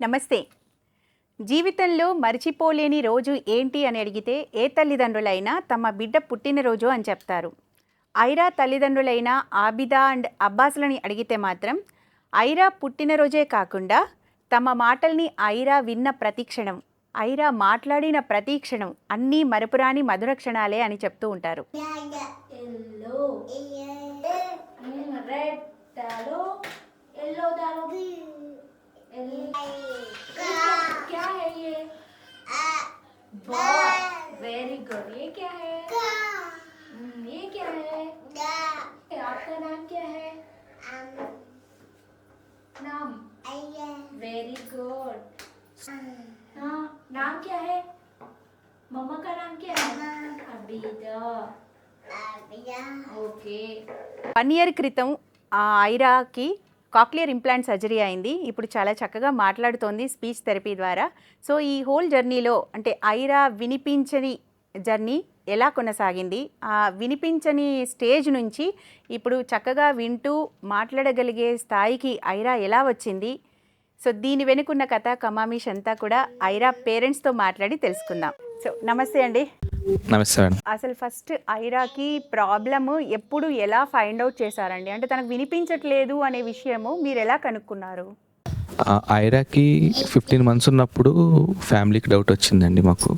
నమస్తే. జీవితంలో మర్చిపోలేని రోజు ఏంటి అని అడిగితే ఏ తల్లిదండ్రులైనా తమ బిడ్డ పుట్టినరోజు అని చెప్తారు. ఐరా తల్లిదండ్రులైన ఆబిదా అండ్ అబ్బాసులని అడిగితే మాత్రం ఐరా పుట్టినరోజే కాకుండా తమ మాటల్ని ఐరా విన్న ప్రతిక్షణం ఐరా మాట్లాడిన ప్రతిక్షణం అన్నీ మరపురాని మధుర క్షణాలే అని చెప్తూ ఉంటారు. क्या है ये बॉल वेरी गुड ये क्या है हम्म, ये क्या है आपका नाम क्या है नाम वेरी गुड हाँ नाम क्या है मम्मा का नाम क्या है अबीदा ओके వన్ ఇయర్ క్రితం ఆ ఐరాకి కాక్లియర్ ఇంప్లాంట్ సర్జరీ అయింది. ఇప్పుడు చాలా చక్కగా మాట్లాడుతోంది స్పీచ్ థెరపీ ద్వారా. సో ఈ హోల్ జర్నీలో అంటే ఐరా వినిపించని జర్నీ ఎలా కొనసాగింది? ఆ వినిపించని స్టేజ్ నుంచి ఇప్పుడు చక్కగా వింటూ మాట్లాడగలిగే స్థాయికి ఐరా ఎలా వచ్చింది? సో దీని వెనుకున్న కథ కమామిష్ అంతా కూడా ఐరా పేరెంట్స్తో మాట్లాడి తెలుసుకుందాం. సో నమస్తే అండి. నమస్తే మేడం. అసలు ఫస్ట్ ఐరాకి ప్రాబ్లము ఎప్పుడు ఎలా ఫైండ్ అవుట్ చేశారండి? అంటే తనకు వినిపించట్లేదు అనే విషయము మీరు ఎలా కనుక్కున్నారు? ఐరాకి ఫిఫ్టీన్ మంత్స్ ఉన్నప్పుడు ఫ్యామిలీకి డౌట్ వచ్చిందండి మాకు.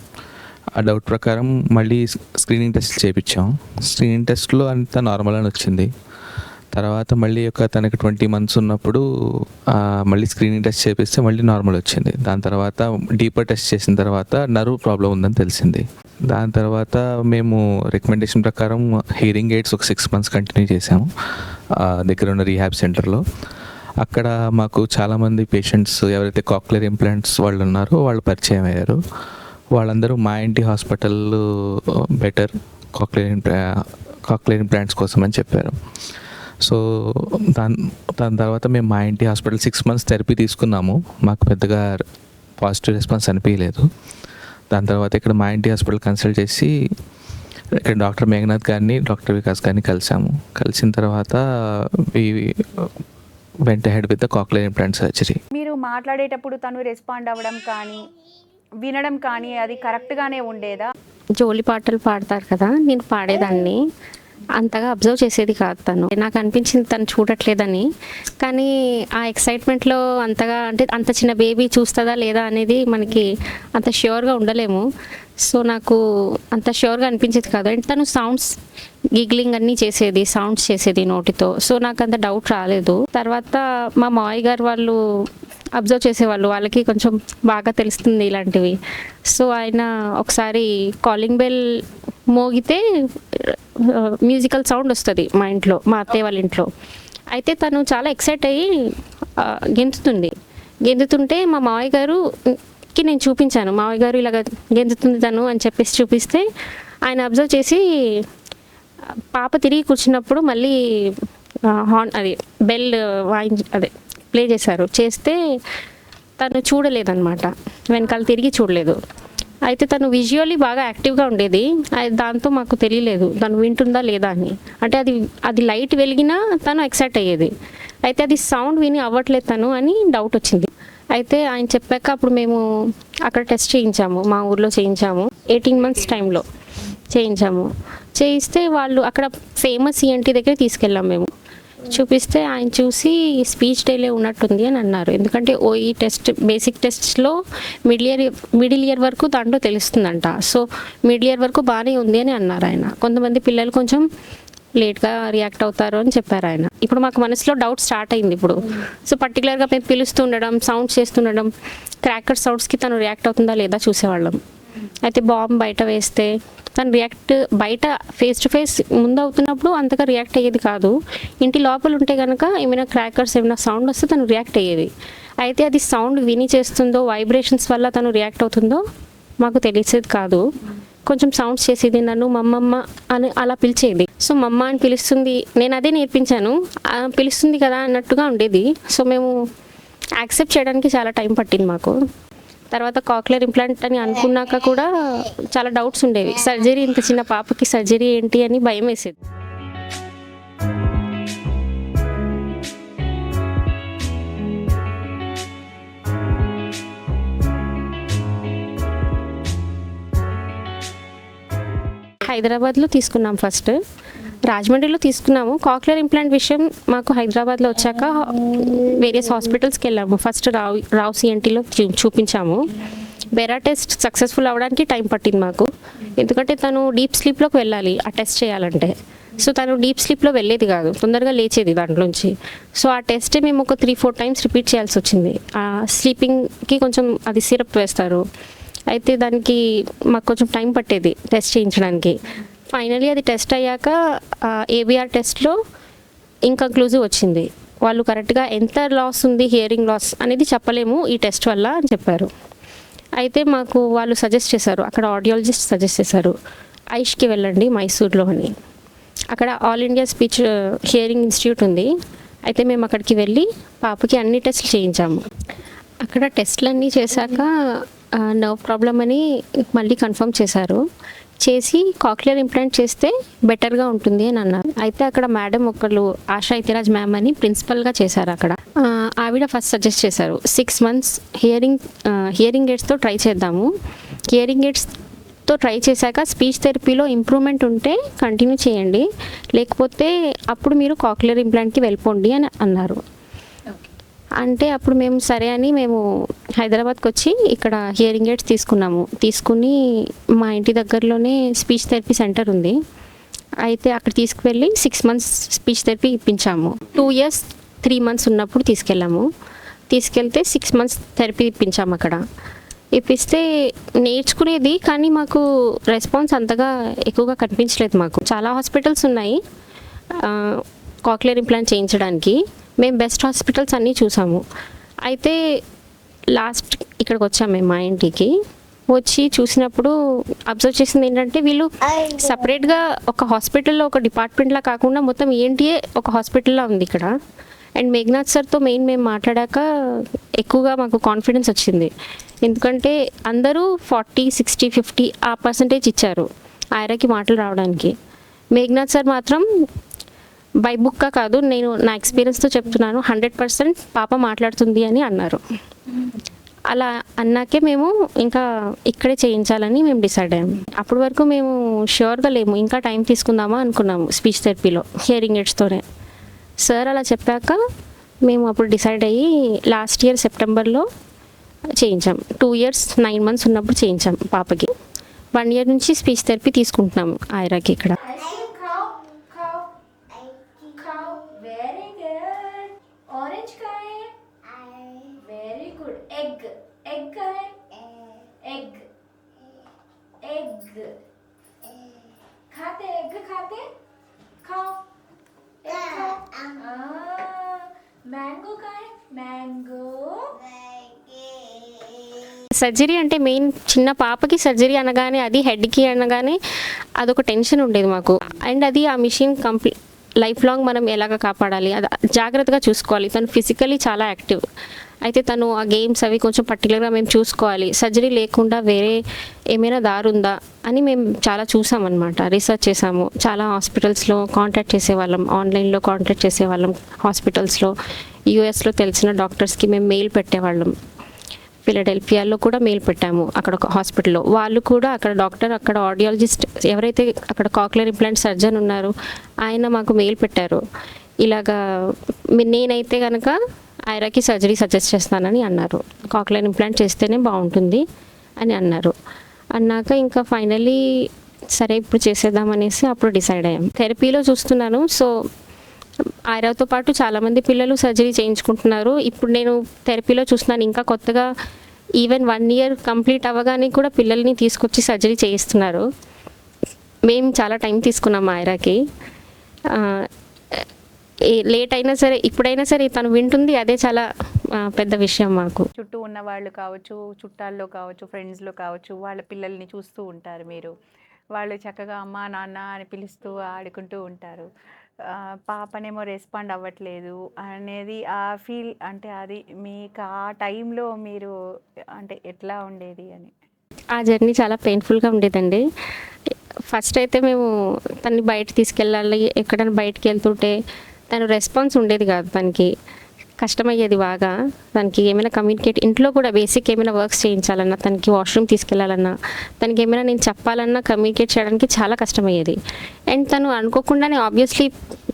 ఆ డౌట్ ప్రకారం మళ్ళీ స్క్రీనింగ్ టెస్ట్ చేయించాం స్క్రీనింగ్ టెస్ట్లో అంతా నార్మల్ అని వచ్చింది. తర్వాత మళ్ళీ ఒక తనకి ట్వంటీ మంత్స్ ఉన్నప్పుడు మళ్ళీ స్క్రీనింగ్ టెస్ట్ చేపిస్తే మళ్ళీ నార్మల్ వచ్చింది. దాని తర్వాత డీపర్ టెస్ట్ చేసిన తర్వాత నర్వ్ ప్రాబ్లం ఉందని తెలిసింది. దాని తర్వాత మేము రికమెండేషన్ ప్రకారం హియరింగ్ ఎయిడ్స్ ఒక సిక్స్ మంత్స్ కంటిన్యూ చేసాము దగ్గర ఉన్న రీహాబ్ సెంటర్లో అక్కడ మాకు చాలామంది పేషెంట్స్ ఎవరైతే కాక్లర్ ఇంప్లాంట్స్ వాళ్ళు ఉన్నారో వాళ్ళు పరిచయం అయ్యారు. వాళ్ళందరూ మా ఇంటి hospital better cochlear implants implants కోసం అని చెప్పారు. సో దాని దాని తర్వాత మేము మా ఇంటి హాస్పిటల్ సిక్స్ మంత్స్ థెరపీ తీసుకున్నాము. మాకు పెద్దగా పాజిటివ్ రెస్పాన్స్ అనిపించలేదు దాని తర్వాత ఇక్కడ మా ఇంటి హాస్పిటల్ కన్సల్ట్ చేసి ఇక్కడ డాక్టర్ మేఘనాథ్ గారిని డాక్టర్ వికాస్ గారిని కలిసాము. కలిసిన తర్వాత went ahead with the cochlear implant surgery మీరు మాట్లాడేటప్పుడు తను రెస్పాండ్ అవ్వడం కానీ వినడం కానీ అది కరెక్ట్గానే ఉండేదా? జోలి పాటలు పాడతారు కదా నేను పాడేదాన్ని. అంతగా అబ్జర్వ్ చేసేది కాదు తను. నాకు అనిపించింది తను చూడట్లేదని. కానీ ఆ ఎక్సైట్మెంట్లో అంతగా అంటే అంత చిన్న బేబీ చూస్తుందా లేదా అనేది మనకి అంత ష్యూర్గా ఉండలేము. సో నాకు అంత ష్యూర్గా అనిపించేది కాదు. అండ్ తను సౌండ్స్ గిగ్లింగ్ అన్నీ చేసేది సౌండ్స్ చేసేది నోటితో. సో నాకు అంత డౌట్ రాలేదు. తర్వాత మా మావయ్య గారు వాళ్ళు అబ్జర్వ్ చేసేవాళ్ళు. వాళ్ళకి కొంచెం బాగా తెలుస్తుంది ఇలాంటివి. సో ఆయన ఒకసారి కాలింగ్ బెల్ మోగితే మ్యూజికల్ సౌండ్ వస్తుంది మా ఇంట్లో మా అత్తయ్య వాళ్ళ ఇంట్లో. అయితే తను చాలా ఎక్సైట్ అయ్యి గెంతుతుంది. గెంతుతుంటే మా మావయ్య గారుకి నేను చూపించాను. మావయ్య గారు ఇలాగ గెంతుతుంది తను అని చెప్పేసి చూపిస్తే ఆయన అబ్జర్వ్ చేసి పాప తిరిగి కూర్చున్నప్పుడు మళ్ళీ హార్న్ అది బెల్ వాయించి అదే ప్లే చేశారు. చేస్తే తను చూడలేదన్నమాట. వెనకాల తిరిగి చూడలేదు. అయితే తను విజువల్లీ బాగా యాక్టివ్గా ఉండేది. అది దాంతో మాకు తెలియలేదు. తను వింటుందా లేదా అని. అంటే అది అది లైట్ వెలిగినా తను ఎక్సైట్ అయ్యేది. అయితే అది సౌండ్ విని అవ్వట్లేదు తను అని డౌట్ వచ్చింది. అయితే ఆయన చెప్పాక అప్పుడు మేము అక్కడ టెస్ట్ చేయించాము. మా ఊర్లో చేయించాము. ఎయిటీన్ మంత్స్ టైంలో చేయించాము. చేయిస్తే వాళ్ళు అక్కడ ఫేమస్ ఈఎన్టీ దగ్గర తీసుకెళ్ళాం మేము. చూపిస్తే ఆయన చూసి స్పీచ్ డేలే ఉన్నట్టుంది అని అన్నారు. ఎందుకంటే ఓ ఈ టెస్ట్ బేసిక్ టెస్ట్లో మిడిల్ ఇయర్ మిడిల్ ఇయర్ వరకు దాంట్లో తెలుస్తుందంట. సో మిడిల్ ఇయర్ వరకు బాగానే ఉంది అని అన్నారు ఆయన. కొంతమంది పిల్లలు కొంచెం లేట్గా రియాక్ట్ అవుతారు అని చెప్పారు ఆయన. ఇప్పుడు మాకు మనసులో డౌట్ స్టార్ట్ అయింది ఇప్పుడు. సో పర్టికులర్గా మేము పిలుస్తుండడం సౌండ్స్ చేస్తుండడం క్రాకర్ సౌండ్స్కి తను రియాక్ట్ అవుతుందా లేదా చూసేవాళ్ళం. అయితే బాంబు బయట వేస్తే తను రియాక్ట్ బయట ఫేస్ టు ఫేస్ ముందు అవుతున్నప్పుడు అంతగా రియాక్ట్ అయ్యేది కాదు. ఇంటి లోపల ఉంటే కనుక ఏమైనా క్రాకర్స్ ఏమైనా సౌండ్ వస్తే తను రియాక్ట్ అయ్యేది. అయితే అది సౌండ్ విని చేస్తుందో వైబ్రేషన్స్ వల్ల తను రియాక్ట్ అవుతుందో మాకు తెలిసేది కాదు. కొంచెం సౌండ్స్ చేసేది నన్ను మమ్మమ్మ అని అలా పిలిచేది. సో మమ్మ అని పిలుస్తుంది. నేను అదే నేర్పించాను. పిలుస్తుంది కదా అన్నట్టుగా ఉండేది. సో మేము యాక్సెప్ట్ చేయడానికి చాలా టైం పట్టింది మాకు. తర్వాత కాక్లర్ ఇంప్లాంట్ అని అనుకున్నాక కూడా చాలా డౌట్స్ ఉండేవి. సర్జరీ ఇంత చిన్న పాపకి సర్జరీ ఏంటి అని భయం వేసేది. హైదరాబాద్లో తీసుకున్నాం ఫస్ట్ రాజమండ్రిలో తీసుకున్నాము. కాక్లర్ ఇంప్లాంట్ విషయం మాకు హైదరాబాద్లో వచ్చాక వేరియస్ హాస్పిటల్స్కి వెళ్ళాము. ఫస్ట్ రావు రావు సిఎన్టీలో చూపించాము. బెరా టెస్ట్ సక్సెస్ఫుల్ అవ్వడానికి టైం పట్టింది మాకు. ఎందుకంటే తను డీప్ స్లీప్లోకి వెళ్ళాలి ఆ టెస్ట్ చేయాలంటే. సో తను డీప్ స్లీప్లో వెళ్ళేది కాదు తొందరగా లేచేది దాంట్లోంచి. సో ఆ టెస్ట్ మేము ఒక త్రీ ఫోర్ టైమ్స్ రిపీట్ చేయాల్సి వచ్చింది. ఆ స్లీపింగ్కి కొంచెం అది సిరప్ వేస్తారు. అయితే దానికి మాకు కొంచెం టైం పట్టేది టెస్ట్ చేయించడానికి. ఫైనలీ అది టెస్ట్ అయ్యాక ఏబిఆర్ టెస్ట్లో ఇన్కంక్లూజివ్ వచ్చింది. వాళ్ళు కరెక్ట్గా ఎంత లాస్ ఉంది హియరింగ్ లాస్ అనేది చెప్పలేము ఈ టెస్ట్ వల్ల అని చెప్పారు. అయితే మాకు వాళ్ళు సజెస్ట్ చేశారు అక్కడ ఆడియాలజిస్ట్ సజెస్ట్ చేశారు ఐష్కి వెళ్ళండి మైసూర్లో అని అక్కడ all India speech hearing institute ఉంది. అయితే మేము అక్కడికి వెళ్ళి పాపకి అన్ని టెస్ట్లు చేయించాము. అక్కడ టెస్ట్లన్నీ చేశాక నర్వ్ ప్రాబ్లం అని మళ్ళీ కన్ఫర్మ్ చేశారు. చేసి కాక్లియర్ ఇంప్లాంట్ చేస్తే బెటర్గా ఉంటుంది అని అన్నారు. అయితే అక్కడ మేడం ఒకళ్ళు ఆశా ఇతిరాజ్ మ్యామ్ అని ప్రిన్సిపల్గా చేశారు అక్కడ. ఆవిడ ఫస్ట్ సజెస్ట్ చేశారు. సిక్స్ మంత్స్ హియరింగ్ హియరింగ్ ఎయిడ్స్తో ట్రై చేద్దాము. హియరింగ్ ఎయిడ్స్తో ట్రై చేశాక స్పీచ్ థెరపీలో ఇంప్రూవ్మెంట్ ఉంటే కంటిన్యూ చేయండి. లేకపోతే అప్పుడు మీరు కాక్లియర్ ఇంప్లాంట్కి వెళ్ళిపోండి అని అన్నారు. అంటే అప్పుడు మేము సరే అని మేము హైదరాబాద్కి వచ్చి ఇక్కడ హియరింగ్ ఎయిడ్స్ తీసుకున్నాము. తీసుకుని మా ఇంటి దగ్గరలోనే స్పీచ్ థెరపీ సెంటర్ ఉంది. అయితే అక్కడ తీసుకువెళ్ళి సిక్స్ మంత్స్ స్పీచ్ థెరపీ ఇప్పించాము. టూ ఇయర్స్ త్రీ మంత్స్ ఉన్నప్పుడు తీసుకెళ్ళాము. తీసుకెళ్తే సిక్స్ మంత్స్ థెరపీ ఇప్పించాము అక్కడ. ఇప్పిస్తే నేర్చుకునేది కానీ మాకు రెస్పాన్స్ అంతగా ఎక్కువగా కనిపించలేదు మాకు. చాలా హాస్పిటల్స్ ఉన్నాయి. కాక్లియర్ ఇంప్లాంట్ చేయించడానికి. మేము బెస్ట్ హాస్పిటల్స్ అన్నీ చూసాము. అయితే లాస్ట్ ఇక్కడికి వచ్చాము మేము మా ఇంటికి. వచ్చి చూసినప్పుడు అబ్జర్వ్ చేసింది ఏంటంటే వీళ్ళు సపరేట్గా ఒక హాస్పిటల్లో ఒక డిపార్ట్మెంట్లా కాకుండా మొత్తం ఏంటియే ఒక హాస్పిటల్లా ఉంది ఇక్కడ. అండ్ మేఘనాథ్ సార్తో మెయిన్ మేము మాట్లాడాక ఎక్కువగా మాకు కాన్ఫిడెన్స్ వచ్చింది. ఎందుకంటే అందరూ ఫార్టీ సిక్స్టీ ఫిఫ్టీ ఆ పర్సంటేజ్ ఇచ్చారు. ఆయనకి మాటలు రావడానికి. మేఘనాథ్ సార్ మాత్రం బై బుక్గా కాదు నేను నా ఎక్స్పీరియన్స్తో చెప్తున్నాను. హండ్రెడ్ పర్సెంట్ పాప మాట్లాడుతుంది అని అన్నారు. అలా అన్నాకే మేము ఇంకా ఇక్కడే చేయించాలని మేము డిసైడ్ అయ్యాము అప్పటి వరకు మేము ష్యూర్గా లేము. ఇంకా టైం తీసుకుందామా అనుకున్నాము స్పీచ్ థెరపీలో హియరింగ్ ఎయిడ్స్తోనే సార్ అలా చెప్పాక మేము అప్పుడు డిసైడ్ అయ్యి లాస్ట్ ఇయర్ సెప్టెంబర్లో చేయించాం. టూ ఇయర్స్ నైన్ మంత్స్ ఉన్నప్పుడు చేయించాం పాపకి. వన్ ఇయర్ నుంచి స్పీచ్ థెరపీ తీసుకుంటున్నాం ఆయరాకి ఇక్కడ. एग एग का है एग एग खाते एग खाते खाओ एग खाओ मैंगो का है मैंगो సర్జరీ అంటే మెయిన్ చిన్న పాపకి సర్జరీ అనగానే అది హెడ్కి అనగానే అదొక టెన్షన్ ఉండేది మాకు అండ్ అది ఆ మిషన్ కంప్లీ లైఫ్ లాంగ్ మనం ఎలాగ కాపాడాలి అది జాగ్రత్తగా చూసుకోవాలి తను ఫిజికలీ చాలా యాక్టివ్ అయితే తను ఆ గేమ్స్ అవి కొంచెం పర్టికులర్గా మేము చూసుకోవాలి. సర్జరీ లేకుండా వేరే ఏమైనా దారు ఉందా అని మేము చాలా చూసామన్నమాట. రీసెర్చ్ చేసాము. చాలా హాస్పిటల్స్లో కాంటాక్ట్ చేసేవాళ్ళం. ఆన్లైన్లో కాంటాక్ట్ చేసేవాళ్ళం. హాస్పిటల్స్లో యూఎస్లో తెలిసిన డాక్టర్స్కి మేము మెయిల్ పెట్టేవాళ్ళం. ఫిలడెల్ఫియాలో కూడా మెయిల్ పెట్టాము అక్కడ ఒక హాస్పిటల్లో వాళ్ళు కూడా అక్కడ డాక్టర్ అక్కడ ఆడియాలజిస్ట్ ఎవరైతే అక్కడ కాక్లర్ ఇంప్లాంట్ సర్జన్ ఉన్నారో ఆయన మాకు మెయిల్ పెట్టారు. ఇలాగా నేనైతే కనుక ఐరాకి సర్జరీ సజెస్ట్ చేస్తానని అన్నారు. కాక్లైన్ ఇంప్లాంట్ చేస్తేనే బాగుంటుంది అని అన్నారు. అన్నాక ఇంకా ఫైనలీ సరే ఇప్పుడు చేసేద్దామనేసి అప్పుడు డిసైడ్ అయ్యాం. థెరపీలో చూస్తున్నాను. సో ఐరాతో పాటు చాలామంది పిల్లలు సర్జరీ చేయించుకుంటున్నారు. ఇప్పుడు నేను థెరపీలో చూస్తున్నాను. ఇంకా కొత్తగా ఈవెన్ వన్ ఇయర్ కంప్లీట్ అవ్వగానే కూడా పిల్లల్ని తీసుకొచ్చి సర్జరీ చేయిస్తున్నారు. మేము చాలా టైం తీసుకున్నాం ఐరాకి లేట్ అయినా సరే ఇప్పుడైనా సరే తను వింటుంది. అదే చాలా పెద్ద విషయం మాకు. చుట్టూ ఉన్న వాళ్ళు కావచ్చు చుట్టాల్లో కావచ్చు ఫ్రెండ్స్లో కావచ్చు వాళ్ళ పిల్లల్ని చూస్తూ ఉంటారు మీరు. వాళ్ళు చక్కగా అమ్మ నాన్న అని పిలుస్తూ ఆడుకుంటూ ఉంటారు. పాపనేమో రెస్పాండ్ అవ్వట్లేదు అనేది ఆ ఫీల్ అంటే అది మీకు ఆ టైంలో మీరు అంటే ఎట్లా ఉండేది అని? ఆ జర్నీ చాలా పెయిన్ఫుల్గా ఉండేదండి. ఫస్ట్ అయితే మేము తన్ని బయట తీసుకెళ్ళాలి ఎక్కడైనా బయటికి వెళ్తుంటే తను రెస్పాన్స్ ఉండేది కాదు తనకి. కష్టమయ్యేది బాగా. దానికి ఏమైనా కమ్యూనికేట్ ఇంట్లో కూడా బేసిక్ ఏమైనా వర్క్స్ చేయించాలన్నా తనకి వాష్రూమ్ తీసుకెళ్ళాలన్నా తనకి ఏమైనా నేను చెప్పాలన్నా కమ్యూనికేట్ చేయడానికి చాలా కష్టమయ్యేది. అండ్ తను అనుకోకుండానే ఆబ్వియస్లీ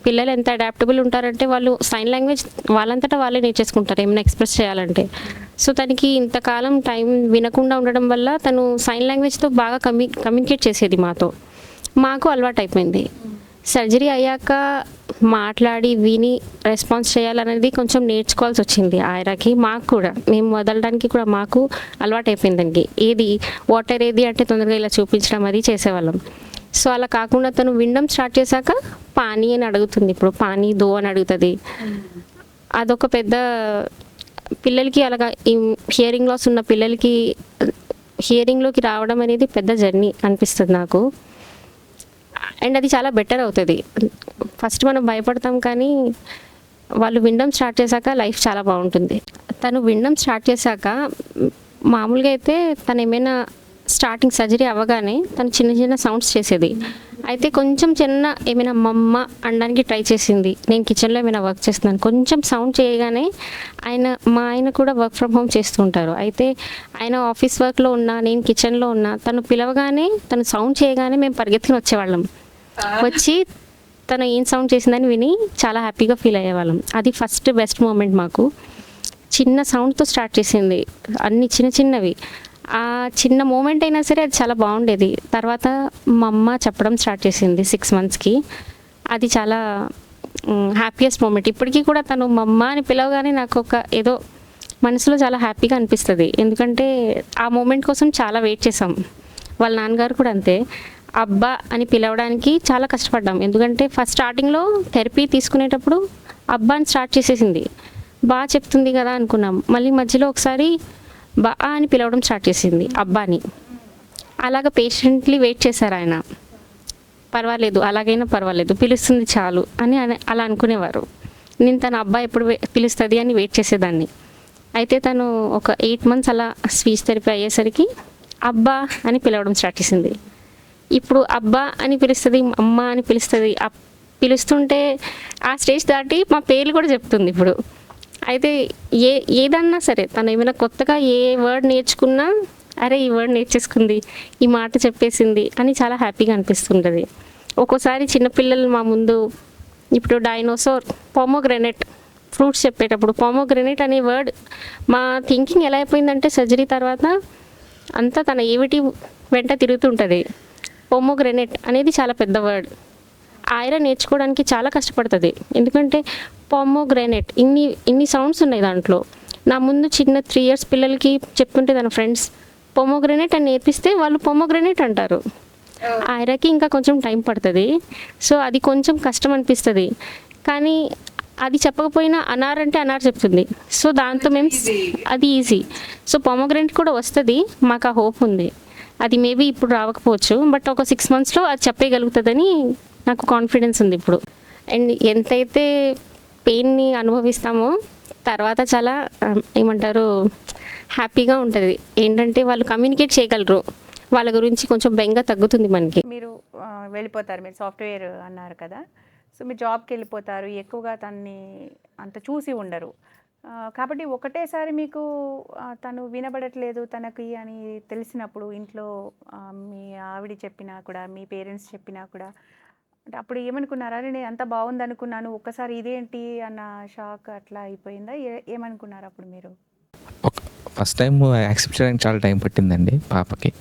పిల్లలు ఎంత అడాప్టబుల్ ఉంటారంటే వాళ్ళు సైన్ లాంగ్వేజ్ వాళ్ళంతటా వాళ్ళే నేర్చేసుకుంటారు ఏమైనా ఎక్స్ప్రెస్ చేయాలంటే. సో తనకి ఇంతకాలం టైం వినకుండా ఉండడం వల్ల తను సైన్ లాంగ్వేజ్తో బాగా కమ్యూ కమ్యూనికేట్ చేసేది మాతో. మాకు అలవాటు అయిపోయింది సర్జరీ అయ్యాక మాట్లాడి విని రెస్పాన్స్ చేయాలనేది కొంచెం నేర్చుకోవాల్సి వచ్చింది ఆయనకి మాకు కూడా. మేము వదలడానికి కూడా మాకు అలవాటు అయిపోయింది దానికి ఏది వాటర్ ఏది అంటే తొందరగా ఇలా చూపించడం అది చేసేవాళ్ళం. సో అలా కాకుండా తను వినడం స్టార్ట్ చేశాక పానీ అని అడుగుతుంది. ఇప్పుడు పానీ దో అని అడుగుతుంది. అదొక పెద్ద పిల్లలకి అలాగా హియరింగ్ లాస్ ఉన్న పిల్లలకి హియరింగ్లోకి రావడం అనేది పెద్ద జర్నీ అనిపిస్తుంది నాకు. అండ్ అది చాలా బెటర్ అవుతుంది. ఫస్ట్ మనం భయపడతాం కానీ వాళ్ళు వినడం స్టార్ట్ చేశాక లైఫ్ చాలా బాగుంటుంది. తను వినడం స్టార్ట్ చేశాక మామూలుగా అయితే తను ఏమైనా స్టార్టింగ్ సర్జరీ అవ్వగానే తను చిన్న చిన్న సౌండ్స్ చేసేది. అయితే కొంచెం చిన్న ఏమైనా మమ్మ అనడానికి ట్రై చేసింది. నేను కిచెన్లో ఏమైనా వర్క్ చేస్తున్నాను. కొంచెం సౌండ్ చేయగానే ఆయన మా ఆయన కూడా వర్క్ ఫ్రమ్ హోమ్ చేస్తుంటారు అయితే ఆయన ఆఫీస్ వర్క్లో ఉన్నా నేను కిచెన్లో ఉన్నా తను పిలవగానే తను సౌండ్ చేయగానే మేము పరిగెత్తుకుని వచ్చేవాళ్ళం. వచ్చి తను ఏం సౌండ్ చేసిందని విని చాలా హ్యాపీగా ఫీల్ అయ్యేవాళ్ళం. అది ఫస్ట్ బెస్ట్ మూమెంట్ మాకు. చిన్న సౌండ్తో స్టార్ట్ చేసింది. అన్ని చిన్న చిన్నవి. ఆ చిన్న మూమెంట్ అయినా సరే అది చాలా బాగుండేది. తర్వాత మా అమ్మ చెప్పడం స్టార్ట్ చేసింది సిక్స్ మంత్స్కి అది చాలా హ్యాపీయెస్ట్ మూమెంట్ ఇప్పటికీ కూడా తను మా అమ్మ అని పిలవగానే నాకు ఒక ఏదో మనసులో చాలా హ్యాపీగా అనిపిస్తుంది. ఎందుకంటే ఆ మూమెంట్ కోసం చాలా వెయిట్ చేసాం వాళ్ళ నాన్నగారు కూడా అంతే. అబ్బా అని పిలవడానికి చాలా కష్టపడ్డాం. ఎందుకంటే ఫస్ట్ స్టార్టింగ్లో థెరపీ తీసుకునేటప్పుడు అబ్బా అని స్టార్ట్ చేసేసింది. బాగా చెప్తుంది కదా అనుకున్నాం. మళ్ళీ మధ్యలో ఒకసారి బా అని పిలవడం స్టార్ట్ చేసింది. అబ్బాని. అలాగ పేషెంట్లీ వెయిట్ చేశారు ఆయన. పర్వాలేదు అలాగైనా పర్వాలేదు పిలుస్తుంది చాలు అని అలా అనుకునేవారు. నేను తన అబ్బాయి ఎప్పుడు పిలుస్తుంది అని వెయిట్ చేసేదాన్ని. అయితే తను ఒక ఎయిట్ మంత్స్ అలా స్పీచ్ థెరపీ అయ్యేసరికి అబ్బా అని పిలవడం స్టార్ట్ చేసింది. ఇప్పుడు అబ్బా అని పిలుస్తుంది అమ్మ అని పిలుస్తుంది అప్- పిలుస్తుంటే ఆ స్టేజ్ దాటి మా పేర్లు కూడా చెప్తుంది ఇప్పుడు. అయితే ఏ ఏదన్నా సరే తను ఏమైనా కొత్తగా ఏ వర్డ్ నేర్చుకున్నా అరే ఈ వర్డ్ నేర్చేసుకుంది ఈ మాట చెప్పేసింది అని చాలా హ్యాపీగా అనిపిస్తుంటుంది. ఒక్కోసారి చిన్నపిల్లలు మా ముందు ఇప్పుడు డైనోసార్ పామోగ్రెనెట్ ఫ్రూట్స్ చెప్పేటప్పుడు పామోగ్రెనెట్ అనే వర్డ్ మా థింకింగ్ ఎలా అయిపోయిందంటే సర్జరీ తర్వాత అంతా తన ఏవిటి వెంట తిరుగుతుంటుంది. పోమోగ్రెనెట్ అనేది చాలా పెద్ద వర్డ్ ఆయన నేర్చుకోవడానికి చాలా కష్టపడుతుంది. ఎందుకంటే పోమోగ్రానైట్ ఇన్ని ఇన్ని సౌండ్స్ ఉన్నాయి దాంట్లో. నా ముందు చిన్న త్రీ ఇయర్స్ పిల్లలకి చెప్తుంటే తన ఫ్రెండ్స్ పోమోగ్రానైట్ అని నేర్పిస్తే వాళ్ళు పోమోగ్రానైట్ అంటారు. ఆయనకి ఇంకా కొంచెం టైం పడుతుంది. సో అది కొంచెం కష్టం అనిపిస్తుంది. కానీ అది చెప్పకపోయినా అనార్ అంటే అనార్ చెప్తుంది. సో దాంతో మేము అది ఈజీ సో పొమోగ్రెంట్ కూడా వస్తుంది. మాకు ఆ హోప్ ఉంది. అది మేబీ ఇప్పుడు రావకపోవచ్చు బట్ ఒక సిక్స్ మంత్స్లో అది చెప్పగలుగుతుందని నాకు కాన్ఫిడెన్స్ ఉంది ఇప్పుడు. అండ్ ఎంతైతే పెయిన్ని అనుభవిస్తామో. తర్వాత చాలా ఏమంటారు హ్యాపీగా ఉంటుంది. ఏంటంటే వాళ్ళు కమ్యూనికేట్ చేయగలరు. వాళ్ళ గురించి కొంచెం బెంగ తగ్గుతుంది మనకి. మీరు వెళ్ళిపోతారు. మీరు సాఫ్ట్వేర్ అన్నారు కదా. సో మీరు జాబ్కి వెళ్ళిపోతారు. ఎక్కువగా తన్ని అంత చూసి ఉండరు. కాబట్టి ఒకటేసారి మీకు తను వినబడట్లేదు తనకి అని తెలిసినప్పుడు ఇంట్లో మీ ఆవిడ చెప్పినా కూడా మీ పేరెంట్స్ చెప్పినా కూడా అంటే అప్పుడు ఏమనుకున్నారా? నేను అంత బాగుంది అనుకున్నాను ఒక్కసారి ఇదేంటి అన్న షాక్ అట్లా అయిపోయిందా? ఏ- ఏమనుకున్నారు అప్పుడు మీరు? ఫస్ట్ టైం యాక్సెప్ట్ చేయడానికి చాలా టైం పట్టిందండి పాపకి.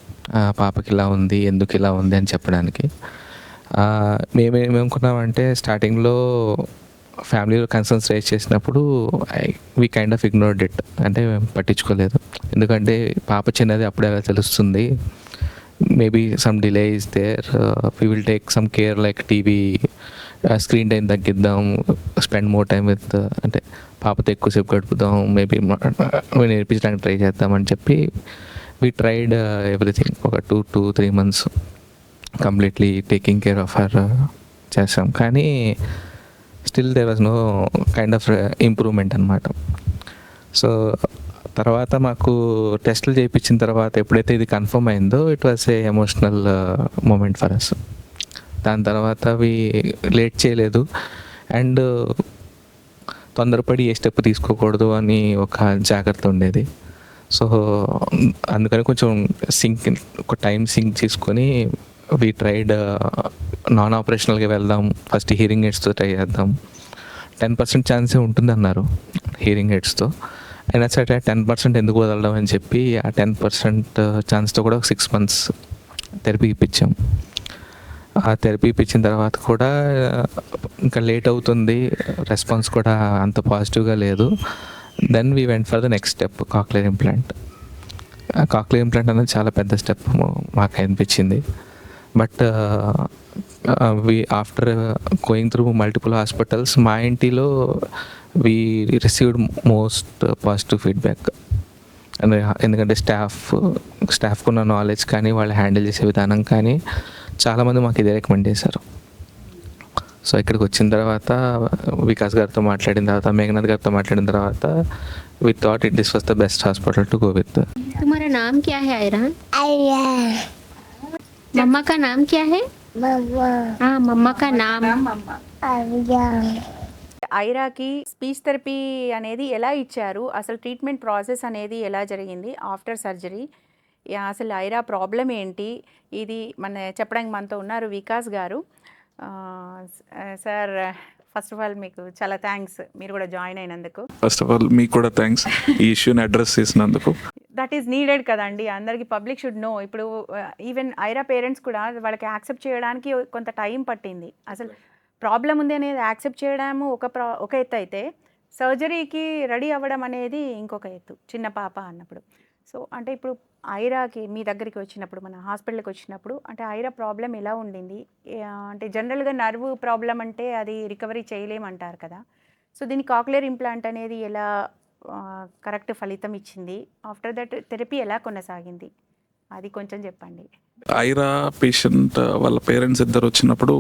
పాపకి ఇలా ఉంది ఎందుకు ఇలా ఉంది అని చెప్పడానికి. ఆ, మేము ఏమనుకున్నామంటే స్టార్టింగ్లో ఫ్యామిలీలో కన్సర్న్స్ రేస్ చేసినప్పుడు we kind of ignored it. అంటే పట్టించుకోలేదు. ఎందుకంటే పాప చిన్నది అప్పుడే అలా తెలుస్తుంది? Maybe some delay is there we will take some care like TV screen time తగ్గిద్దాం spend more time with అంటే పాపతో ఎక్కువసేపు గడుపుదాం మేబీ నేర్పించడానికి ట్రై చేద్దామని చెప్పి వీ ట్రైడ్ ఎవ్రీథింగ్ ఒక two two three months completely taking care of her చేస్తాం కానీ still there was no kind of improvement అనమాట సో తర్వాత మాకు టెస్టులు చేయించిన తర్వాత ఎప్పుడైతే ఇది కన్ఫర్మ్ అయిందో it was a emotional moment for us దాని తర్వాత అవి లేట్ చేయలేదు. అండ్ uh, తొందరపడి ఏ స్టెప్ తీసుకోకూడదు అని ఒక జాగ్రత్త ఉండేది. సో అందుకని కొంచెం సింక్ ఒక టైం సింక్ చేసుకొని వి ట్రైడ్ నాన్ ఆపరేషనల్గా వెళ్దాం ఫస్ట్ హీరింగ్ ఎయిడ్స్తో ట్రై చేద్దాం. టెన్ పర్సెంట్ ఛాన్సే ఉంటుంది అన్నారు హీరింగ్ ఎయిడ్స్తో అయినా సరే టెన్ పర్సెంట్ ఎందుకు వదలడం అని చెప్పి ఆ టెన్ పర్సెంట్ ఛాన్స్తో కూడా ఒక సిక్స్ మంత్స్ థెరపీ ఇప్పించాం. ఆ థెరపీ ఇప్పించిన తర్వాత కూడా ఇంకా లేట్ అవుతుంది. రెస్పాన్స్ కూడా అంత పాజిటివ్గా లేదు. Then we went for the next step cochlear implant cochlear implant అనేది చాలా పెద్ద స్టెప్ మాకు అనిపించింది. But we after going through multiple hospitals మా ఇంటిలో we received most positive feedback అంటే ఎందుకంటే స్టాఫ్ స్టాఫ్కు ఉన్న నాలెడ్జ్ కానీ వాళ్ళు హ్యాండిల్ చేసే విధానం కానీ చాలామంది మాకు ఇదే రికమెండ్ చేశారు సో ఇక్కడికి వచ్చిన తర్వాత వికాస్ గారితో మాట్లాడిన తర్వాత మేఘనాథ్ గారితో మాట్లాడిన తర్వాత we thought it this was the best hospital to go with तुम्हारा नाम क्या है आयरा मम्मा का नाम क्या है हाँ मम्मा का नाम ఐరాకి స్పీచ్ థెరపీ అనేది ఎలా ఇచ్చారు? అసలు ట్రీట్మెంట్ ప్రాసెస్ అనేది ఎలా జరిగింది? After surgery. అసలు ఐరా ప్రాబ్లం ఏంటి? ఇది మన చెప్పడానికి మనతో ఉన్నారు వికాస్ గారు. సార్ ఫస్ట్ ఆఫ్ ఆల్ మీకు చాలా థ్యాంక్స్. మీరు కూడా జాయిన్ అయినందుకు. ఫస్ట్ ఆఫ్ ఆల్ మీకు కూడా థ్యాంక్స్. ఈ ఇష్యూని అడ్రస్ చేసినందుకు. దట్ ఈస్ నీడెడ్ కదండి. అందరికి పబ్లిక్ షుడ్ నో. ఇప్పుడు ఈవెన్ ఐరా పేరెంట్స్ కూడా వాళ్ళకి యాక్సెప్ట్ చేయడానికి కొంత టైం పట్టింది. అసలు ప్రాబ్లం ఉంది అనేది యాక్సెప్ట్ చేయడము ఒక ప్రా ఒక ఎత్తు అయితే సర్జరీకి రెడీ అవ్వడం అనేది ఇంకొక ఎత్తు చిన్న పాప అన్నప్పుడు. సో అంటే ఇప్పుడు ఐరాకి మీ దగ్గరికి వచ్చినప్పుడు మన హాస్పిటల్కి వచ్చినప్పుడు అంటే ఐరా ప్రాబ్లం ఎలా ఉండింది? అంటే జనరల్గా నర్వ్ ప్రాబ్లం అంటే అది రికవరీ చేయలేమంటారు కదా. సో దీని కాక్లియర్ ఇంప్లాంట్ అనేది ఎలా కరెక్ట్ ఫలితం ఇచ్చింది? ఆఫ్టర్ దట్ థెరపీ ఎలా కొనసాగింది? అది కొంచెం చెప్పండి. ఐరా పేషెంట్ వాళ్ళ పేరెంట్స్ ఇద్దరు వచ్చినప్పుడు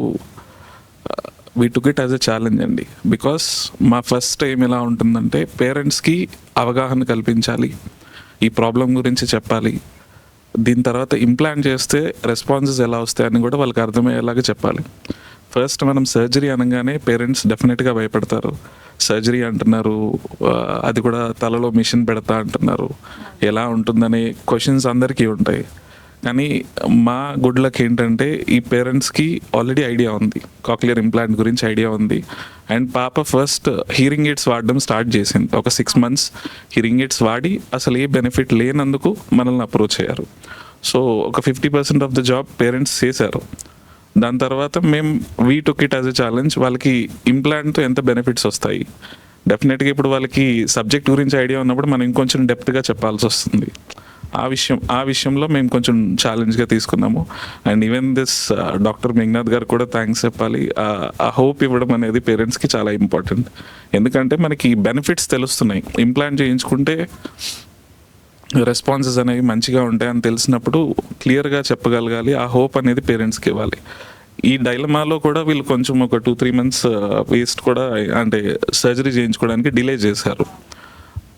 we took it as a challenge అండి. బికాస్ మా ఫస్ట్ టైం ఎలా ఉంటుందంటే పేరెంట్స్కి అవగాహన కల్పించాలి ఈ ప్రాబ్లం గురించి చెప్పాలి. దీని తర్వాత ఇంప్లాంట్ చేస్తే రెస్పాన్సెస్ ఎలా వస్తాయని కూడా వాళ్ళకి అర్థమయ్యేలాగా చెప్పాలి. ఫస్ట్ మనం సర్జరీ అనగానే పేరెంట్స్ డెఫినెట్గా భయపడతారు. సర్జరీ అంటున్నారు అది కూడా తలలో మిషన్ పెడతా అంటున్నారు. ఎలా ఉంటుందనే క్వశ్చన్స్ అందరికీ ఉంటాయి. కానీ మా గుడ్ లక్ ఏంటంటే ఈ పేరెంట్స్కి ఆల్రెడీ ఐడియా ఉంది. కాక్లియర్ ఇంప్లాంట్ గురించి ఐడియా ఉంది. అండ్ పాప ఫస్ట్ హీరింగ్ ఎయిడ్స్ వాడడం స్టార్ట్ చేసింది. ఒక సిక్స్ మంత్స్ హీరింగ్ ఎయిడ్స్ వాడి అసలు ఏ బెనిఫిట్ లేనందుకు మనల్ని అప్రోచ్ అయ్యారు. సో ఒక fifty percent of the job parents చేశారు. దాని తర్వాత మేము we took it as a challenge వాళ్ళకి ఇంప్లాంట్తో ఎంత బెనిఫిట్స్ వస్తాయి? డెఫినెట్గా ఇప్పుడు వాళ్ళకి సబ్జెక్ట్ గురించి ఐడియా ఉన్నప్పుడు మనం ఇంకొంచెం డెప్త్గా చెప్పాల్సి వస్తుంది. ఆ విషయం ఆ విషయంలో మేము కొంచెం ఛాలెంజ్గా తీసుకున్నాము. And even this doctor Meghnath గారు కూడా థ్యాంక్స్ చెప్పాలి. ఆ- ఆ హోప్ ఇవ్వడం అనేది పేరెంట్స్కి చాలా ఇంపార్టెంట్ ఎందుకంటే మనకి బెనిఫిట్స్ తెలుస్తున్నాయి. ఇంప్లాంట్ చేయించుకుంటే రెస్పాన్సెస్ అనేవి మంచిగా ఉంటాయని తెలిసినప్పుడు క్లియర్గా చెప్పగలగాలి. ఆ హోప్ అనేది పేరెంట్స్కి ఇవ్వాలి. ఈ డైలమాలో కూడా వీళ్ళు కొంచెం ఒక టూ త్రీ మంత్స్ వేస్ట్ కూడా అంటే సర్జరీ చేయించుకోవడానికి డిలే చేశారు.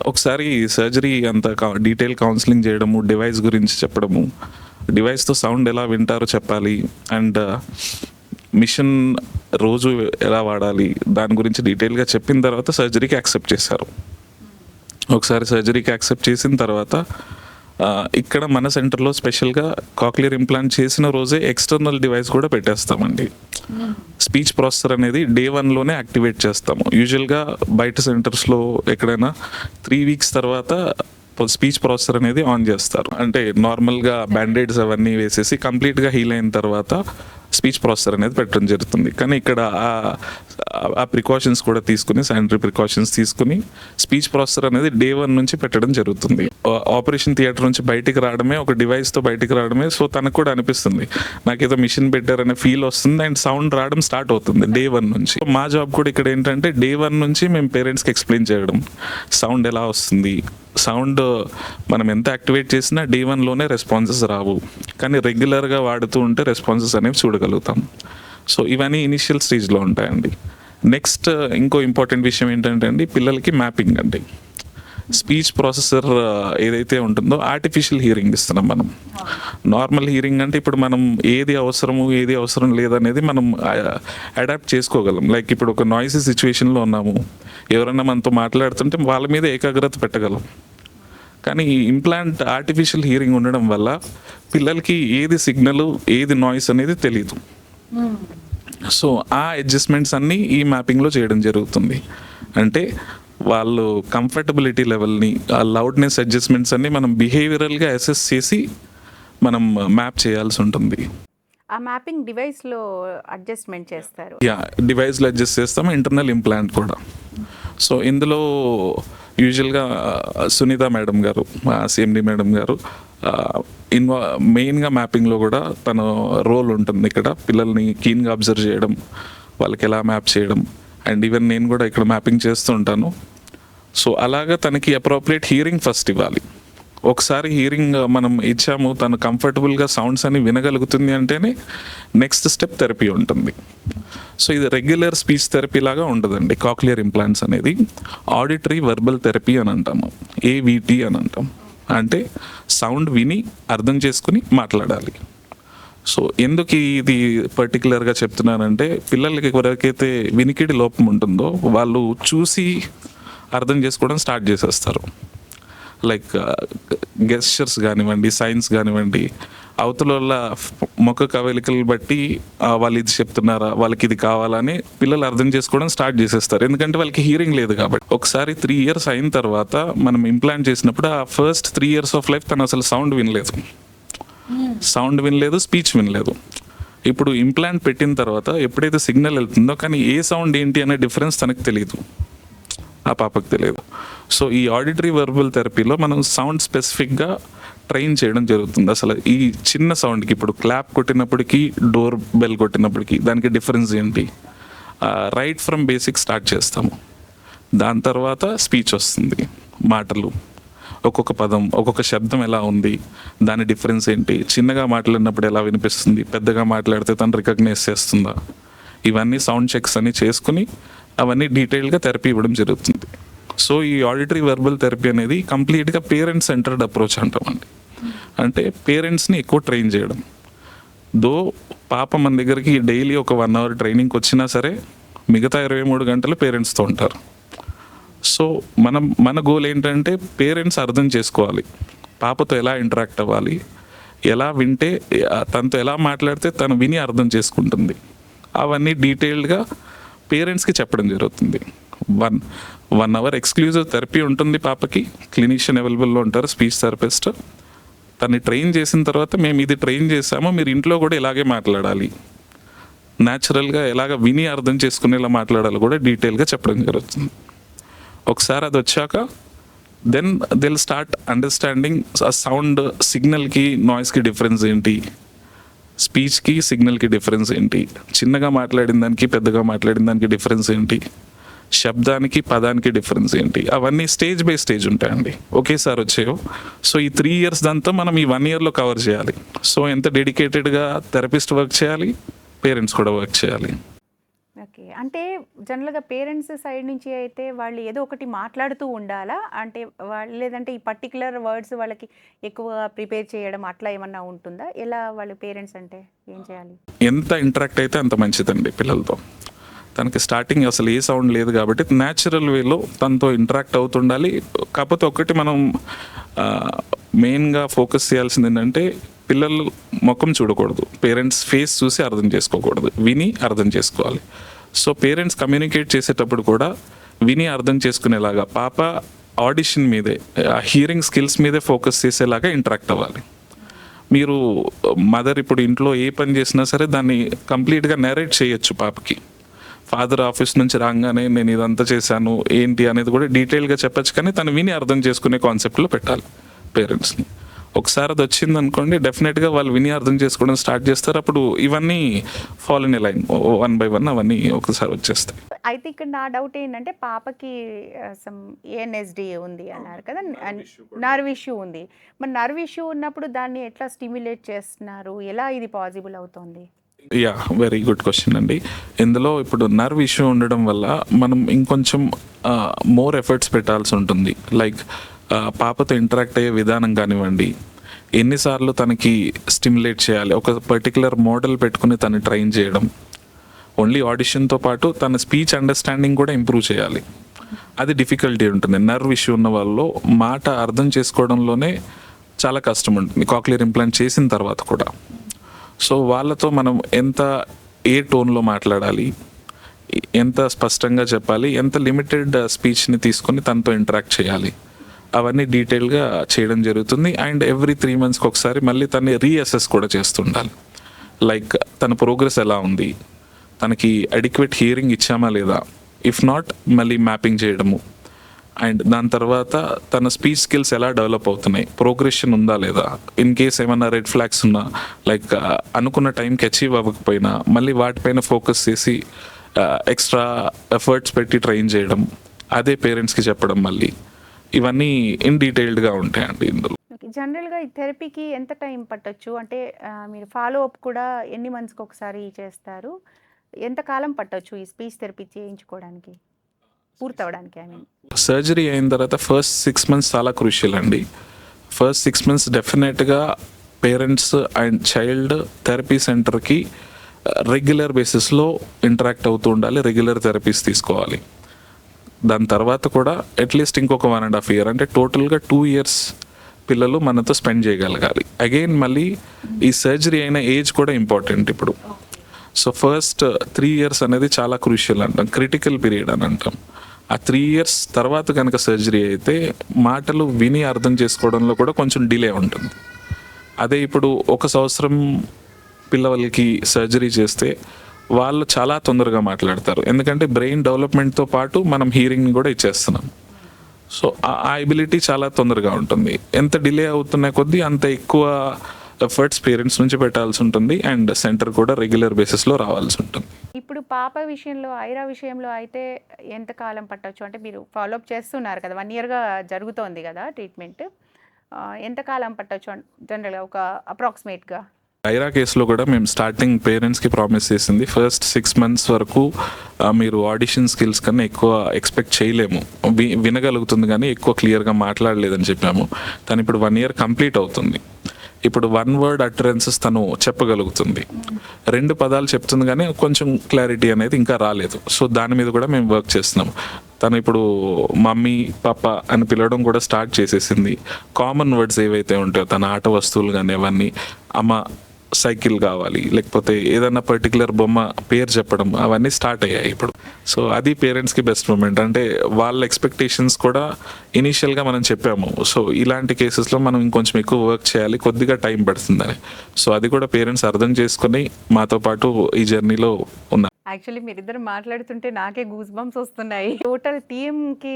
ఒకసారి సర్జరీ అంత డీటెయిల్ కౌన్సిలింగ్ చేయడము డివైస్ గురించి చెప్పడము. డివైస్తో సౌండ్ ఎలా వింటారో చెప్పాలి. అండ్ మిషన్ uh, రోజు ఎలా వాడాలి దాని గురించి డీటెయిల్గా చెప్పిన తర్వాత సర్జరీకి యాక్సెప్ట్ చేశారు. ఒకసారి సర్జరీకి యాక్సెప్ట్ చేసిన తర్వాత ఇక్కడ మన సెంటర్లో స్పెషల్గా కాక్లియర్ ఇంప్లాంట్ చేసిన రోజే ఎక్స్టర్నల్ డివైస్ కూడా పెట్టేస్తామండి. స్పీచ్ ప్రాసెసర్ అనేది డే వన్లోనే యాక్టివేట్ చేస్తాము. యూజువల్గా బయట సెంటర్స్లో ఎక్కడైనా త్రీ వీక్స్ తర్వాత స్పీచ్ ప్రాసెసర్ అనేది ఆన్ చేస్తారు. అంటే నార్మల్గా బ్యాండేడ్స్ అవన్నీ వేసేసి కంప్లీట్గా హీల్ అయిన తర్వాత స్పీచ్ ప్రాసెసర్ అనేది పెట్టడం జరుగుతుంది. కానీ ఇక్కడ ఆ- ప్రికాషన్స్ కూడా తీసుకుని శానిటరీ ప్రికాషన్స్ తీసుకుని స్పీచ్ ప్రాసెసర్ అనేది డే వన్ నుంచి పెట్టడం జరుగుతుంది. ఆపరేషన్ థియేటర్ నుంచి బయటికి రావడమే ఒక డివైస్తో బయటికి రావడమే సో తనకు కూడా అనిపిస్తుంది. నాకేదో మిషన్ పెట్టారనే ఫీల్ వస్తుంది అండ్ సౌండ్ రావడం స్టార్ట్ అవుతుంది డే వన్ నుంచి. మా జాబ్ కూడా ఇక్కడ ఏంటంటే డే వన్ నుంచి మేము పేరెంట్స్కి ఎక్స్ప్లెయిన్ చేయడం. సౌండ్ ఎలా వస్తుంది సౌండ్ మనం ఎంత యాక్టివేట్ చేసినా డి వన్లోనే రెస్పాన్సెస్ రావు. కానీ రెగ్యులర్గా వాడుతూ ఉంటే రెస్పాన్సెస్ అనేవి చూడగలుగుతాం. సో ఇవన్నీ ఇనిషియల్ స్టేజ్లో ఉంటాయండి. నెక్స్ట్ ఇంకో ఇంపార్టెంట్ విషయం ఏంటంటే అండి పిల్లలకి మ్యాపింగ్ అండి. స్పీచ్ ప్రాసెసర్ uh, ఏదైతే ఉంటుందో ఆర్టిఫిషియల్ హీరింగ్ ఇస్తున్నాం మనం. నార్మల్ హీరింగ్ అంటే ఇప్పుడు మనం ఏది అవసరము ఏది అవసరం లేదనేది మనం uh, అడాప్ట్ చేసుకోగలం. లైక్ ఇప్పుడు ఒక నాయిసీ సిచ్యువేషన్లో ఉన్నాము. ఎవరైనా మనతో మాట్లాడుతుంటే వాళ్ళ మీద ఏకాగ్రత పెట్టగలం. కానీ ఈ ఇంప్లాంట్ ఆర్టిఫిషియల్ హియరింగ్ ఉండడం వల్ల పిల్లలకి ఏది సిగ్నల్ ఏది నాయిస్ అనేది తెలియదు సో ఆ అడ్జస్ట్మెంట్స్ అన్నీ ఈ మ్యాపింగ్లో చేయడం జరుగుతుంది. అంటే వాళ్ళు కంఫర్టబిలిటీ లెవెల్ని ఆ లౌడ్నెస్ అడ్జస్ట్మెంట్స్ అన్నీ మనం బిహేవియరల్గా అసెస్ చేసి మనం మ్యాప్ చేయాల్సి ఉంటుంది. ఆ మ్యాపింగ్ డివైస్లో అడ్జస్ట్మెంట్ చేస్తారు. యా డివైస్లో అడ్జస్ట్ చేస్తాం ఇంటర్నల్ ఇంప్లాంట్ కూడా. సో ఇందులో యూజువల్గా సునీత మేడం గారు సిఎండి మేడం గారు ఇన్వా మెయిన్గా మ్యాపింగ్లో కూడా తన రోల్ ఉంటుంది ఇక్కడ. పిల్లల్ని కీన్గా అబ్జర్వ్ చేయడం వాళ్ళకి ఎలా మ్యాప్ చేయడం అండ్ ఈవెన్ నేను కూడా ఇక్కడ మ్యాపింగ్ చేస్తూ ఉంటాను. సో అలాగా తనకి అప్రోప్రియేట్ హియరింగ్ ఫస్ట్ ఇవ్వాలి. ఒకసారి హియరింగ్ మనం ఇచ్చాము తను కంఫర్టబుల్గా సౌండ్స్ అని వినగలుగుతుంది అంటేనే నెక్స్ట్ స్టెప్ థెరపీ ఉంటుంది. సో ఇది రెగ్యులర్ స్పీచ్ థెరపీ లాగా ఉండదండి కాక్లియర్ ఇంప్లాంట్స్ అనేది. ఆడిటరీ వర్బల్ థెరపీ అని అంటాము ఏవిటి అని అంటాం అంటే సౌండ్ విని అర్థం చేసుకుని మాట్లాడాలి. సో ఎందుకు ఇది పర్టికులర్గా చెప్తున్నానంటే పిల్లలకి ఎవరికైతే వినికిడి లోపం ఉంటుందో వాళ్ళు చూసి అర్థం చేసుకోవడం స్టార్ట్ చేసేస్తారు. లైక్ uh, గెస్చర్స్ కానివ్వండి సైన్స్ కానివ్వండి అవతల వాళ్ళ ముఖ కవలికలు బట్టి వాళ్ళు ఇది చెప్తున్నారా వాళ్ళకి ఇది కావాలని పిల్లలు అర్థం చేసుకోవడం స్టార్ట్ చేసేస్తారు. ఎందుకంటే వాళ్ళకి హీరింగ్ లేదు కాబట్టి. ఒకసారి త్రీ ఇయర్స్ అయిన తర్వాత మనం ఇంప్లాంట్ చేసినప్పుడు ఆ first three years of life తను అసలు సౌండ్ వినలేదు. సౌండ్ వినలేదు స్పీచ్ వినలేదు. ఇప్పుడు ఇంప్లాంట్ పెట్టిన తర్వాత ఎప్పుడైతే సిగ్నల్ వెళ్తుందో కానీ ఏ సౌండ్ ఏంటి అనే డిఫరెన్స్ తనకు తెలియదు ఆ పాపకు తెలియదు. సో ఈ ఆడిటరీ వర్బల్ థెరపీలో మనం సౌండ్ స్పెసిఫిక్గా ట్రైన్ చేయడం జరుగుతుంది. అసలు ఈ చిన్న సౌండ్కి ఇప్పుడు క్లాప్ కొట్టినప్పటికీ డోర్ బెల్ కొట్టినప్పటికీ దానికి డిఫరెన్స్ ఏంటి? రైట్ ఫ్రమ్ బేసిక్ స్టార్ట్ చేస్తాము. దాని తర్వాత స్పీచ్ వస్తుంది మాటలు. ఒక్కొక్క పదం ఒక్కొక్క శబ్దం ఎలా ఉంది దాని డిఫరెన్స్ ఏంటి? చిన్నగా మాట్లాడినప్పుడు ఎలా వినిపిస్తుంది? పెద్దగా మాట్లాడితే తను రికగ్నైజ్ చేస్తుందా? ఇవన్నీ సౌండ్ చెక్స్ అన్ని చేసుకుని అవన్నీ డీటెయిల్గా థెరపీ ఇవ్వడం జరుగుతుంది. సో ఈ ఆడిటరీ వర్బల్ థెరపీ అనేది కంప్లీట్గా పేరెంట్ సెంటర్డ్ అప్రోచ్ అంటామండి అంటే పేరెంట్స్ని ఎక్కువ ట్రైన్ చేయడం. దో పాప మన దగ్గరికి డైలీ ఒక వన్ అవర్ ట్రైనింగ్కి వచ్చినా సరే మిగతా ఇరవై మూడు గంటలు పేరెంట్స్తో ఉంటారు. సో మనం మన గోల్ ఏంటంటే పేరెంట్స్ అర్థం చేసుకోవాలి. పాపతో ఎలా ఇంటరాక్ట్ అవ్వాలి? ఎలా వింటే తనతో ఎలా మాట్లాడితే తను విని అర్థం చేసుకుంటుంది. అవన్నీ డీటెయిల్డ్గా పేరెంట్స్కి చెప్పడం జరుగుతుంది. One one hour exclusive therapy ఉంటుంది పాపకి. క్లినిషియన్ అవైలబుల్లో ఉంటారు స్పీచ్ థెరపిస్ట్. తన్ని ట్రైన్ చేసిన తర్వాత మేము ఇది ట్రైన్ చేసాము మీరు ఇంట్లో కూడా ఇలాగే మాట్లాడాలి. న్యాచురల్గా ఎలాగ విని అర్థం చేసుకునేలా మాట్లాడాలి కూడా డీటెయిల్గా చెప్పడం జరుగుతుంది. ఒకసారి అది వచ్చాక దెన్ దిల్ స్టార్ట్ అండర్స్టాండింగ్ ఆ సౌండ్ సిగ్నల్కి నాయిస్కి డిఫరెన్స్ ఏంటి? స్పీచ్కి సిగ్నల్కి డిఫరెన్స్ ఏంటి? చిన్నగా మాట్లాడిన దానికి పెద్దగా మాట్లాడిన దానికి డిఫరెన్స్ ఏంటి? శబ్దానికి పదానికి డిఫరెన్స్ ఏంటి? అవన్నీ స్టేజ్ బై స్టేజ్ ఉంటాయండి. ఒకేసారి వచ్చాయో. సో ఈ త్రీ ఇయర్స్ దాంతో మనం ఈ వన్ ఇయర్లో కవర్ చేయాలి. సో ఎంత డెడికేటెడ్గా థెరపిస్ట్ వర్క్ చేయాలి? పేరెంట్స్ కూడా వర్క్ చేయాలి. అంటే జనరల్గా పేరెంట్స్ సైడ్ నుంచి అయితే వాళ్ళు ఏదో ఒకటి మాట్లాడుతూ ఉండాలా? అంటే వాళ్ళు లేదంటే ఈ పర్టికులర్ వర్డ్స్ వాళ్ళకి ఎక్కువ ప్రిపేర్ చేయడం అట్లా ఏమన్నా ఉంటుందా? ఎలా వాళ్ళు పేరెంట్స్ అంటే ఏం చేయాలి? ఎంత ఇంటరాక్ట్ అయితే అంత మంచిదండి పిల్లలతో. తనకి స్టార్టింగ్ అసలు ఏ సౌండ్ లేదు కాబట్టి న్యాచురల్ వేలో తనతో ఇంటరాక్ట్ అవుతుండాలి. కాకపోతే ఒకటి మనం మెయిన్గా ఫోకస్ చేయాల్సింది ఏంటంటే పిల్లలు ముఖం చూడకూడదు. పేరెంట్స్ ఫేస్ చూసి అర్థం చేసుకోకూడదు. విని అర్థం చేసుకోవాలి. సో పేరెంట్స్ కమ్యూనికేట్ చేసేటప్పుడు కూడా విని అర్థం చేసుకునేలాగా పాప ఆడిషన్ మీదే హియరింగ్ స్కిల్స్ మీదే ఫోకస్ చేసేలాగా ఇంటరాక్ట్ అవ్వాలి. మీరు మదర్ ఇప్పుడు ఇంట్లో ఏ పని చేసినా సరే దాన్ని కంప్లీట్గా నెరేట్ చేయొచ్చు పాపకి. ఫాదర్ ఆఫీస్ నుంచి రాగానే నేను ఇదంతా చేశాను ఏంటి అనేది కూడా డీటెయిల్గా చెప్పొచ్చు కానీ తను విని అర్థం చేసుకునే కాన్సెప్ట్లో పెట్టాలి పేరెంట్స్ని. ఒకసారి అది వచ్చింది అనుకోండి డెఫినెట్గా వాళ్ళు విని అర్థం చేసుకోవడం స్టార్ట్ చేస్తారు. అప్పుడు ఇవన్నీ follow in line one by one అవన్నీ ఒకసారి వచ్చేస్తాయి. అయితే ఇక్కడ నా డౌట్ ఏంటంటే పాపకి సమ్ ఏఎన్ఎస్డి ఉంది అన్నారు కదా. నర్వ్ ఇష్యూ ఉంది. మరి నర్వ్ ఇష్యూ ఉన్నప్పుడు దాన్ని ఎట్లా స్టిమ్యులేట్ చేస్తున్నారు? ఎలా ఇది పాసిబుల్ అవుతుంది? యా వెరీ గుడ్ క్వశ్చన్ అండి. ఇందులో ఇప్పుడు నర్వ్ ఇష్యూ ఉండడం వల్ల మనం ఇంకొంచెం మోర్ ఎఫర్ట్స్ పెట్టాల్సి ఉంటుంది. లైక్ పాపతో ఇంటరాక్ట్ అయ్యే విధానం కానివ్వండి ఎన్నిసార్లు తనకి స్టిమ్యులేట్ చేయాలి ఒక పర్టికులర్ మోడల్ పెట్టుకుని తను ట్రైన్ చేయడం ఓన్లీ ఆడిషన్తో పాటు తన స్పీచ్ అండర్స్టాండింగ్ కూడా ఇంప్రూవ్ చేయాలి. అది డిఫికల్టీ ఉంటుంది. నర్వ్ ఇష్యూ ఉన్న వాళ్ళు మాట అర్థం చేసుకోవడంలోనే చాలా కష్టం ఉంటుంది. కాక్లియర్ ఇంప్లాంట్ చేసిన తర్వాత కూడా. సో వాళ్ళతో మనం ఎంత ఏ టోన్లో మాట్లాడాలి ఎంత స్పష్టంగా చెప్పాలి ఎంత లిమిటెడ్ స్పీచ్ని తీసుకొని తనతో ఇంటరాక్ట్ చేయాలి. అవన్నీ డీటెయిల్గా చేయడం జరుగుతుంది. అండ్ ఎవ్రీ త్రీ మంత్స్కి ఒకసారి మళ్ళీ తన్ని రీఅసెస్ కూడా చేస్తుండాలి. లైక్ తన ప్రోగ్రెస్ ఎలా ఉంది? తనకి అడిక్వేట్ హియరింగ్ ఇచ్చామా లేదా? ఇఫ్ నాట్ మళ్ళీ మ్యాపింగ్ చేయడము. అండ్ దాని తర్వాత తన స్పీచ్ స్కిల్స్ ఎలా డెవలప్ అవుతున్నాయి? ప్రోగ్రెషన్ ఉందా లేదా? ఇన్ కేస్ ఏమైనా రెడ్ ఫ్లాగ్స్ ఉన్నా లైక్ అనుకున్న టైంకి అచీవ్ అవ్వకపోయినా మళ్ళీ వాటిపైన ఫోకస్ చేసి ఎక్స్ట్రా ఎఫర్ట్స్ పెట్టి ట్రైన్ చేయడం అదే పేరెంట్స్కి చెప్పడం మళ్ళీ. ఇవన్నీ ఇన్ డీటెయిల్డ్గా ఉంటాయండి ఇందులో. జనరల్గా ఈ థెరపీకి ఎంత టైం పట్టొచ్చు? అంటే మీరు ఫాలో అప్ కూడా ఎన్ని మంత్స్కి ఒకసారి చేస్తారు? ఎంత కాలం పట్టొచ్చు ఈ స్పీచ్ థెరపీ చేయించుకోవడానికి? పూర్తవడానికి ఐ మీన్. సర్జరీ అయిన తర్వాత ఫస్ట్ సిక్స్ మంత్స్ చాలా క్రూషియల్ అండి. ఫస్ట్ సిక్స్ మంత్స్ డెఫినెట్గా పేరెంట్స్ అండ్ చైల్డ్ థెరపీ సెంటర్కి రెగ్యులర్ బేసిస్లో ఇంటరాక్ట్ అవుతూ ఉండాలి రెగ్యులర్ థెరపీస్ తీసుకోవాలి. దాని తర్వాత కూడా అట్లీస్ట్ ఇంకొక వన్ అండ్ హాఫ్ ఇయర్ అంటే టోటల్గా టూ ఇయర్స్ పిల్లలు మనతో స్పెండ్ చేయగలగాలి. అగైన్ మళ్ళీ ఈ సర్జరీ అయిన ఏజ్ కూడా ఇంపార్టెంట్ ఇప్పుడు. సో ఫస్ట్ త్రీ ఇయర్స్ అనేది చాలా క్రూషియల్ అంటాం. క్రిటికల్ పీరియడ్ అని అంటాం. ఆ త్రీ ఇయర్స్ తర్వాత కనుక సర్జరీ అయితే మాటలు విని అర్థం చేసుకోవడంలో కూడా కొంచెం డిలే ఉంటుంది. అదే ఇప్పుడు ఒక సంవత్సరం పిల్లలకి సర్జరీ చేస్తే వాళ్ళు చాలా తొందరగా మాట్లాడతారు. ఎందుకంటే బ్రెయిన్ డెవలప్మెంట్తో పాటు మనం హీరింగ్ని కూడా ఇచ్చేస్తున్నాం. సో ఆ ఎబిలిటీ చాలా తొందరగా ఉంటుంది. ఎంత డిలే అవుతున్న కొద్దీ అంత ఎక్కువ ఎఫర్ట్స్ పేరెంట్స్ నుంచి పెట్టాల్సి ఉంటుంది. అండ్ సెంటర్ కూడా రెగ్యులర్ బేసిస్లో రావాల్సి ఉంటుంది. ఇప్పుడు పాప విషయంలో ఐరా విషయంలో అయితే ఎంత కాలం పట్టవచ్చు అంటే మీరు ఫాలోఅప్ చేస్తున్నారు కదా వన్ ఇయర్గా జరుగుతోంది కదా ట్రీట్మెంట్. ఎంత కాలం పట్టొచ్చు? జనరల్గా ఒక అప్రాక్సిమేట్గా. ఐరా కేసులో కూడా మేము స్టార్టింగ్ పేరెంట్స్కి ప్రామిస్ చేసింది. ఫస్ట్ సిక్స్ మంత్స్ వరకు మీరు ఆడిషన్ స్కిల్స్ కన్నా ఎక్కువ ఎక్స్పెక్ట్ చేయలేము. వి వినగలుగుతుంది కానీ ఎక్కువ క్లియర్గా మాట్లాడలేదని చెప్పాము. తను ఇప్పుడు వన్ ఇయర్ కంప్లీట్ అవుతుంది. ఇప్పుడు వన్ వర్డ్ అటరెన్సెస్ తను చెప్పగలుగుతుంది. రెండు పదాలు చెప్తుంది కానీ కొంచెం క్లారిటీ అనేది ఇంకా రాలేదు. సో దాని మీద కూడా మేము వర్క్ చేస్తున్నాం తను ఇప్పుడు మమ్మీ పాప అని పిలవడం కూడా స్టార్ట్ చేసేసింది. కామన్ వర్డ్స్ ఏవైతే ఉంటాయో తన ఆట వస్తువులు కానీ అవన్నీ అమ్మ సైకిల్ కావాలి లేకపోతే ఏదన్నా పర్టికులర్ బొమ్మ పేరు చెప్పడం అవన్నీ స్టార్ట్ అయ్యాయి ఇప్పుడు. సో అది పేరెంట్స్కి బెస్ట్ మూమెంట్ అంటే వాళ్ళ ఎక్స్పెక్టేషన్స్ కూడా ఇనీషియల్గా మనం చెప్పాము. సో ఇలాంటి కేసెస్లో మనం ఇంకొంచెం ఎక్కువ వర్క్ చేయాలి కొద్దిగా టైం పడుతుందని. సో అది కూడా పేరెంట్స్ అర్థం చేసుకొని మాతో పాటు ఈ జర్నీలో ఉన్నారు. యాక్చువల్లీ మీరిద్దరు మాట్లాడుతుంటే నాకే గూస్ బంప్స్ వస్తున్నాయి. టోటల్ టీమ్కి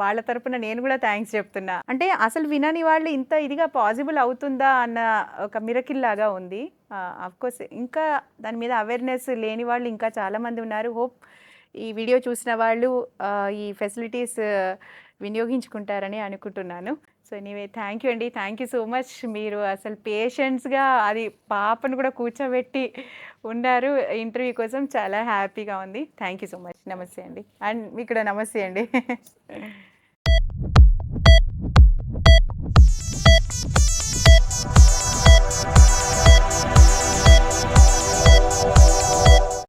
వాళ్ళ తరపున నేను కూడా థ్యాంక్స్ చెప్తున్నా. అంటే అసలు వినని వాళ్ళు ఇంత ఇదిగా పాసిబుల్ అవుతుందా అన్న ఒక మిరకిల్ లాగా ఉంది. కోర్స్ ఇంకా దాని మీద అవేర్నెస్ లేని వాళ్ళు ఇంకా చాలామంది ఉన్నారు. హోప్ ఈ వీడియో చూసిన వాళ్ళు ఈ ఫెసిలిటీస్ వినియోగించుకుంటారని అనుకుంటున్నాను. సో నీవే థ్యాంక్ యూ అండి థ్యాంక్ యూ సో మచ్ మీరు అసలు పేషెంట్స్గా అది పాపను కూడా కూర్చోబెట్టి ఉన్నారు ఇంటర్వ్యూ కోసం చాలా హ్యాపీగా ఉంది. థ్యాంక్ యూ సో మచ్ నమస్తే అండి అండ్ మీకు కూడా నమస్తే అండి